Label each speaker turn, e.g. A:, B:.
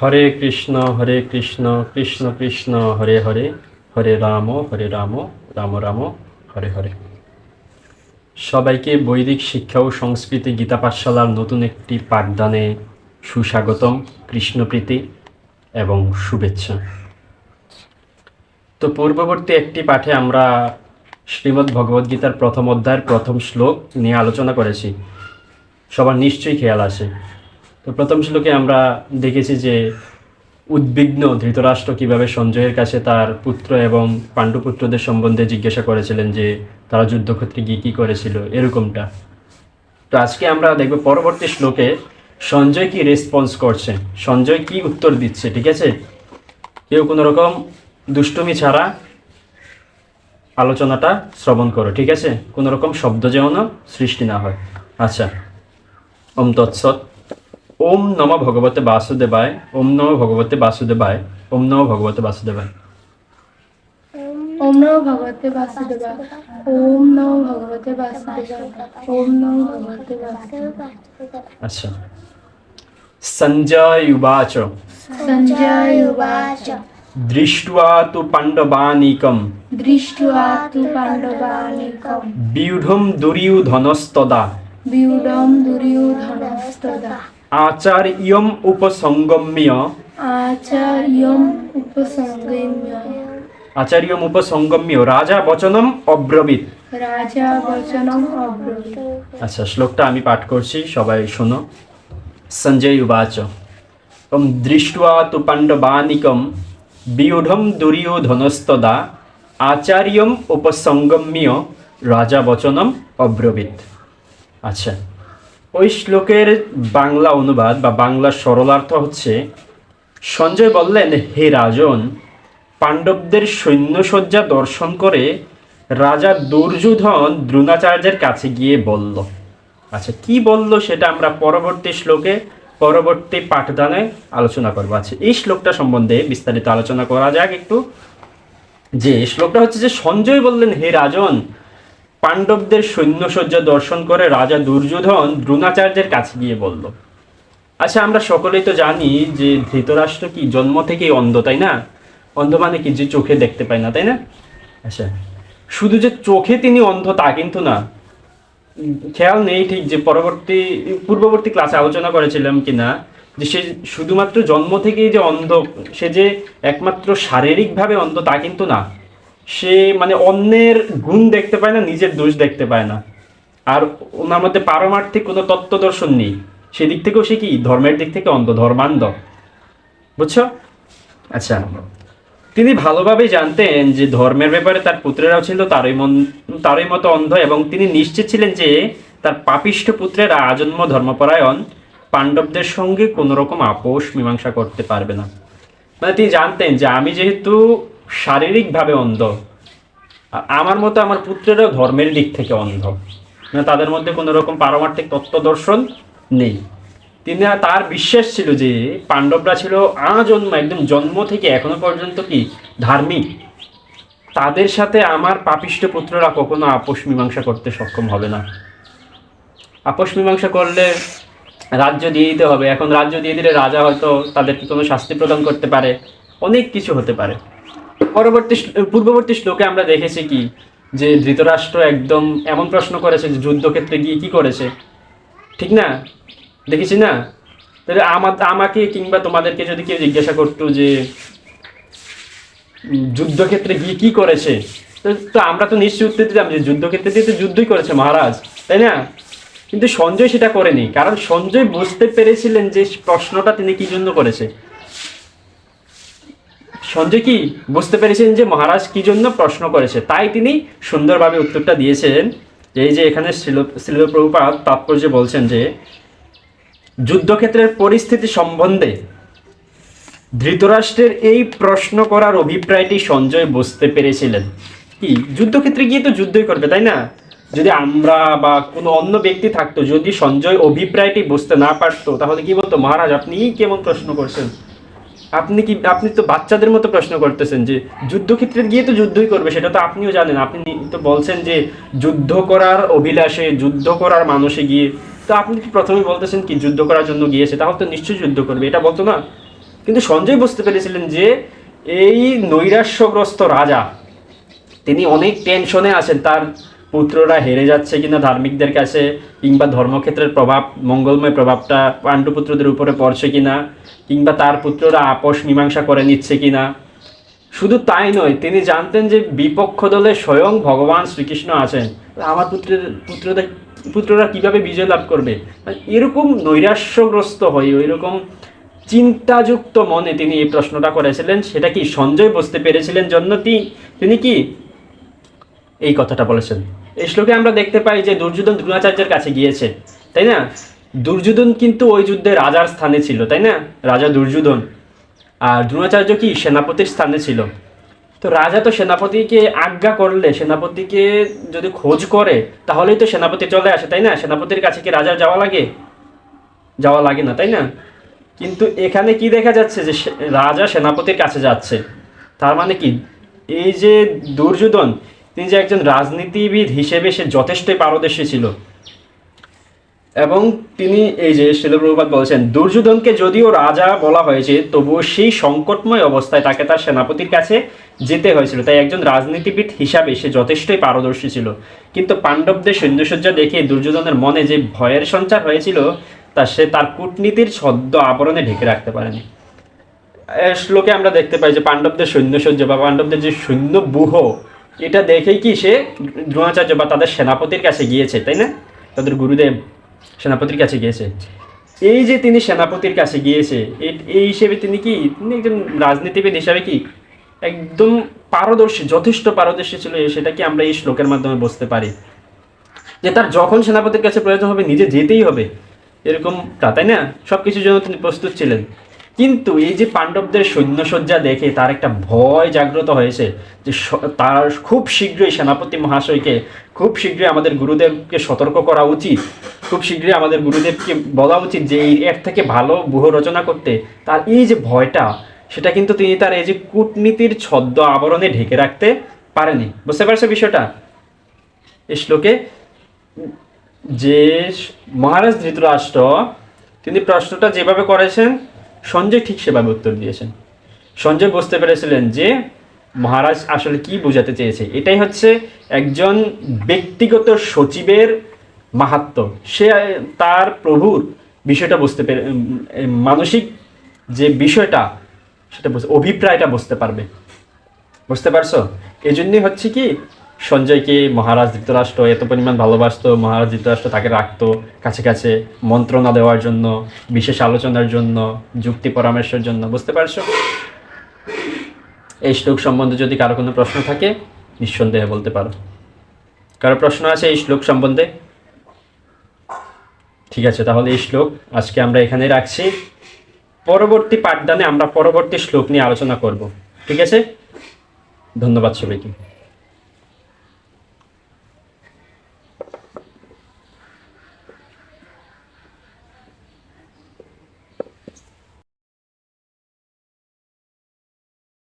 A: হরে কৃষ্ণ হরে কৃষ্ণ কৃষ্ণ কৃষ্ণ হরে হরে হরে রাম হরে রাম রাম রাম হরে হরে সবাইকে বৈদিক শিক্ষা ও সংস্কৃতি গীতা পাঠশালার নতুন একটি পাঠদানে সুস্বাগতম কৃষ্ণপ্রীতি এবং শুভেচ্ছা তো পূর্ববর্তী একটি পাঠে আমরা শ্রীমদ্ ভগবদ্গীতার প্রথম অধ্যায়ের প্রথম শ্লোক নিয়ে আলোচনা করেছি সবার নিশ্চয়ই খেয়াল আছে তো প্রথম শ্লোকে আমরা দেখেছি যে উদ্বিগ্ন ধৃতরাষ্ট্র কিভাবে সঞ্জয়ের কাছে তার পুত্র এবং পাণ্ডুপুত্রদের সম্বন্ধে জিজ্ঞাসা করেছিলেন যে তারা যুদ্ধক্ষেত্রে গিয়ে কী করেছিল এরকমটা তো আজকে আমরা দেখব পরবর্তী শ্লোকে সঞ্জয় কি রেসপন্স করছে সঞ্জয় কি উত্তর দিচ্ছে ঠিক আছে কেউ কোনো রকম দুষ্টুমি ছাড়া আলোচনাটা শ্রবণ করো ঠিক আছে কোনো রকম শব্দ যেমন সৃষ্টি না হয় আচ্ছা অম তৎসৎ ওম নম ভগবতে বাসুদেবায় ওম নম ভগবতে বাসুদেবায় ওম নম ভগবতে বাসুদেবায়
B: ওম নম ভগবতে বাসুদেবা ওম নম ভগবতে আচ্ছা
A: সঞ্জয় উবাচ
C: সঞ্জয় উবাচ
A: দৃষ্ট্বা তু পাণ্ডবানিকম
C: দৃষ্ট্বা তু পাণ্ডবানিকম
A: বিউঢ়ম দুর্যোধনস্তদা
C: বিউঢ়ম দুর্যোধনস্তদা
A: আচার্যম উপসঙ্গম্য আচার্যম উপসঙ্গম্য রাজা বচনম অব্রবিত
C: রাজা বচনম অব্রবীত
A: আচ্ছা শ্লোকটা আমি পাঠ করছি সবাই শোনো সঞ্জয় উবাচ তম তু পাণ্ডবানিকম বিউঢম দুর্যোধনস্তদা আচার্যম উপসঙ্গম্য রাজা বচনম অব্রবিত আচ্ছা ওই শ্লোকের বাংলা অনুবাদ বা বাংলা সরলার্থ হচ্ছে সঞ্জয় বললেন হে রাজন পাণ্ডবদের সৈন্যসজ্জা দর্শন করে রাজা দুর্যোধন দ্রোণাচার্যের কাছে গিয়ে বলল আচ্ছা কি বলল সেটা আমরা পরবর্তী শ্লোকে পরবর্তী পাঠদানে আলোচনা করবো আচ্ছা এই শ্লোকটা সম্বন্ধে বিস্তারিত আলোচনা করা যাক একটু যে শ্লোকটা হচ্ছে যে সঞ্জয় বললেন হে রাজন পাণ্ডবদের সৈন্যসজ্জা দর্শন করে রাজা দুর্যোধন দ্রোণাচার্যের কাছে গিয়ে বলল আচ্ছা আমরা সকলেই তো জানি যে ধৃতরাষ্ট্র কি জন্ম থেকেই অন্ধ তাই না অন্ধ মানে কি যে চোখে দেখতে পায় না তাই না আচ্ছা শুধু যে চোখে তিনি অন্ধ তা কিন্তু না খেয়াল নেই ঠিক যে পরবর্তী পূর্ববর্তী ক্লাসে আলোচনা করেছিলাম কি না যে সে শুধুমাত্র জন্ম থেকেই যে অন্ধ সে যে একমাত্র শারীরিকভাবে অন্ধ তা কিন্তু না সে মানে অন্যের গুণ দেখতে পায় না নিজের দোষ দেখতে পায় না আর ওনার মধ্যে পারমার্থিক কোনো তত্ত্ব দর্শন নেই সেদিক থেকেও সে কি ধর্মের দিক থেকে অন্ধ ধর্মান্ধ বুঝছো আচ্ছা তিনি ভালোভাবে জানতেন যে ধর্মের ব্যাপারে তার পুত্রেরাও ছিল তারই মন তারই মতো অন্ধ এবং তিনি নিশ্চিত ছিলেন যে তার পাপিষ্ঠ পুত্রেরা আজন্ম ধর্মপরায়ণ পাণ্ডবদের সঙ্গে কোনো রকম আপোষ মীমাংসা করতে পারবে না মানে তিনি জানতেন যে আমি যেহেতু শারীরিকভাবে অন্ধ আর আমার মতো আমার পুত্রেরও ধর্মের দিক থেকে অন্ধ মানে তাদের মধ্যে কোনো রকম পারমার্থিক তত্ত্ব দর্শন নেই তিনি তার বিশ্বাস ছিল যে পাণ্ডবরা ছিল আজন্ম একদম জন্ম থেকে এখনো পর্যন্ত কি ধার্মিক তাদের সাথে আমার পাপিষ্ট পুত্ররা কখনো আপোষ মীমাংসা করতে সক্ষম হবে না আপোষ মীমাংসা করলে রাজ্য দিয়ে দিতে হবে এখন রাজ্য দিয়ে দিলে রাজা হয়তো তাদেরকে কোনো শাস্তি প্রদান করতে পারে অনেক কিছু হতে পারে পরবর্তী পূর্ববর্তী শ্লোকে আমরা দেখেছি কি যে ধৃতরাষ্ট্র একদম এমন প্রশ্ন করেছে যে যুদ্ধক্ষেত্রে গিয়ে কি করেছে ঠিক না দেখেছি না তাহলে আমার আমাকে কিংবা তোমাদেরকে যদি কেউ জিজ্ঞাসা করতো যে যুদ্ধক্ষেত্রে গিয়ে কি করেছে তো আমরা তো নিশ্চয় উত্তর দিতাম যে যুদ্ধক্ষেত্রে দিয়ে তো যুদ্ধই করেছে মহারাজ তাই না কিন্তু সঞ্জয় সেটা করেনি কারণ সঞ্জয় বুঝতে পেরেছিলেন যে প্রশ্নটা তিনি কি জন্য করেছে সঞ্জয় কি বুঝতে পেরেছেন যে মহারাজ কি জন্য প্রশ্ন করেছে তাই তিনি সুন্দরভাবে উত্তরটা দিয়েছেন এই যে এখানে শিল শ্রীলপ্রভুপাত তাৎপর্য বলছেন যে যুদ্ধক্ষেত্রের পরিস্থিতি সম্বন্ধে ধৃতরাষ্ট্রের এই প্রশ্ন করার অভিপ্রায়টি সঞ্জয় বুঝতে পেরেছিলেন কি যুদ্ধক্ষেত্রে গিয়ে তো যুদ্ধই করবে তাই না যদি আমরা বা কোনো অন্য ব্যক্তি থাকতো যদি সঞ্জয় অভিপ্রায়টি বুঝতে না পারতো তাহলে কি বলতো মহারাজ আপনি কেমন প্রশ্ন করছেন আপনি কি আপনি তো বাচ্চাদের মতো প্রশ্ন করতেছেন যে যুদ্ধক্ষেত্রে গিয়ে তো যুদ্ধই করবে সেটা তো আপনিও জানেন আপনি তো বলছেন যে যুদ্ধ করার অভিলাষে যুদ্ধ করার মানুষে গিয়ে তো আপনি কি প্রথমে বলতেছেন কি যুদ্ধ করার জন্য গিয়েছে তাহলে তো নিশ্চয়ই যুদ্ধ করবে এটা বলতো না কিন্তু সঞ্জয় বুঝতে পেরেছিলেন যে এই নৈরাশ্যগ্রস্ত রাজা তিনি অনেক টেনশনে আছেন তার পুত্ররা হেরে যাচ্ছে কিনা ধার্মিকদের কাছে কিংবা ধর্মক্ষেত্রের প্রভাব মঙ্গলময় প্রভাবটা পাণ্ডুপুত্রদের উপরে পড়ছে কিনা কিংবা তার পুত্ররা আপোষ মীমাংসা করে নিচ্ছে কিনা শুধু তাই নয় তিনি জানতেন যে বিপক্ষ দলে স্বয়ং ভগবান শ্রীকৃষ্ণ আছেন আমার পুত্রের পুত্রদের পুত্ররা কিভাবে বিজয় লাভ করবে এরকম নৈরাশ্যগ্রস্ত হয়ে ওই রকম চিন্তাযুক্ত মনে তিনি এই প্রশ্নটা করেছিলেন সেটা কি সঞ্জয় বুঝতে পেরেছিলেন জন্য তিনি কি এই কথাটা বলেছেন এই শ্লোকে আমরা দেখতে পাই যে দুর্যোধন দ্রোণাচার্যের কাছে গিয়েছে তাই না দুর্যোধন কিন্তু ওই যুদ্ধে রাজার স্থানে ছিল তাই না রাজা দুর্যোধন আর দ্রোণাচার্য কি সেনাপতির স্থানে ছিল তো রাজা তো সেনাপতিকে আজ্ঞা করলে সেনাপতিকে যদি খোঁজ করে তাহলেই তো সেনাপতি চলে আসে তাই না সেনাপতির কাছে কি রাজার যাওয়া লাগে যাওয়া লাগে না তাই না কিন্তু এখানে কি দেখা যাচ্ছে যে রাজা সেনাপতির কাছে যাচ্ছে তার মানে কি এই যে দুর্যোধন তিনি যে একজন রাজনীতিবিদ হিসেবে সে যথেষ্টই পারদর্শী ছিল এবং তিনি এই যে শিলপ্রভুপাত বলছেন দুর্যোধনকে যদিও রাজা বলা হয়েছে তবুও সেই সংকটময় অবস্থায় তাকে তার সেনাপতির কাছে যেতে হয়েছিল তাই একজন রাজনীতিবিদ হিসাবে সে যথেষ্টই পারদর্শী ছিল কিন্তু পাণ্ডবদের সৈন্যসজ্জা দেখে দুর্যোধনের মনে যে ভয়ের সঞ্চার হয়েছিল তা সে তার কূটনীতির ছদ্ম আবরণে ঢেকে রাখতে পারেনি শ্লোকে আমরা দেখতে পাই যে পাণ্ডবদের সৈন্যসজ্জা বা পাণ্ডবদের যে সৈন্য বুহ এটা দেখেই কি সে দ্রোণাচার্য বা তাদের সেনাপতির কাছে গিয়েছে তাই না তাদের গুরুদেব সেনাপতির কাছে গিয়েছে এই যে তিনি সেনাপতির কাছে গিয়েছে এই হিসেবে তিনি কি তিনি একজন রাজনীতিবিদ হিসাবে কি একদম পারদর্শী যথেষ্ট পারদর্শী ছিল সেটা কি আমরা এই শ্লোকের মাধ্যমে বুঝতে পারি যে তার যখন সেনাপতির কাছে প্রয়োজন হবে নিজে যেতেই হবে এরকম তা তাই না সব কিছুর জন্য তিনি প্রস্তুত ছিলেন কিন্তু এই যে পাণ্ডবদের সৈন্যসজ্জা দেখে তার একটা ভয় জাগ্রত হয়েছে যে তার খুব শীঘ্রই সেনাপতি মহাশয়কে খুব শীঘ্রই আমাদের গুরুদেবকে সতর্ক করা উচিত খুব শীঘ্রই আমাদের গুরুদেবকে বলা উচিত যে এই এর থেকে ভালো বুহ রচনা করতে তার এই যে ভয়টা সেটা কিন্তু তিনি তার এই যে কূটনীতির ছদ্ম আবরণে ঢেকে রাখতে পারেনি বুঝতে পারছো বিষয়টা এ শ্লোকে যে মহারাজ ধৃতরাষ্ট্র তিনি প্রশ্নটা যেভাবে করেছেন সঞ্জয় ঠিক সেভাবে উত্তর দিয়েছেন সঞ্জয় বুঝতে পেরেছিলেন যে মহারাজ আসলে কি বোঝাতে চেয়েছে এটাই হচ্ছে একজন ব্যক্তিগত সচিবের মাহাত্ম সে তার প্রভুর বিষয়টা বুঝতে পেরে মানসিক যে বিষয়টা সেটা অভিপ্রায়টা বুঝতে পারবে বুঝতে পারছো এজন্যই হচ্ছে কি সঞ্জয়কে মহারাজ যুক্তরাষ্ট্র এত পরিমাণ ভালোবাসত মহারাজ যুক্তরাষ্ট্র তাকে রাখতো কাছে কাছে মন্ত্রণা দেওয়ার জন্য বিশেষ আলোচনার জন্য যুক্তি পরামর্শের জন্য বুঝতে পারছো এই শ্লোক সম্বন্ধে যদি কারো কোনো প্রশ্ন থাকে নিঃসন্দেহে বলতে পারো কারো প্রশ্ন আছে এই শ্লোক সম্বন্ধে ঠিক আছে তাহলে এই শ্লোক আজকে আমরা এখানে রাখছি পরবর্তী পাঠদানে আমরা পরবর্তী শ্লোক নিয়ে আলোচনা করব ঠিক আছে ধন্যবাদ সবাইকে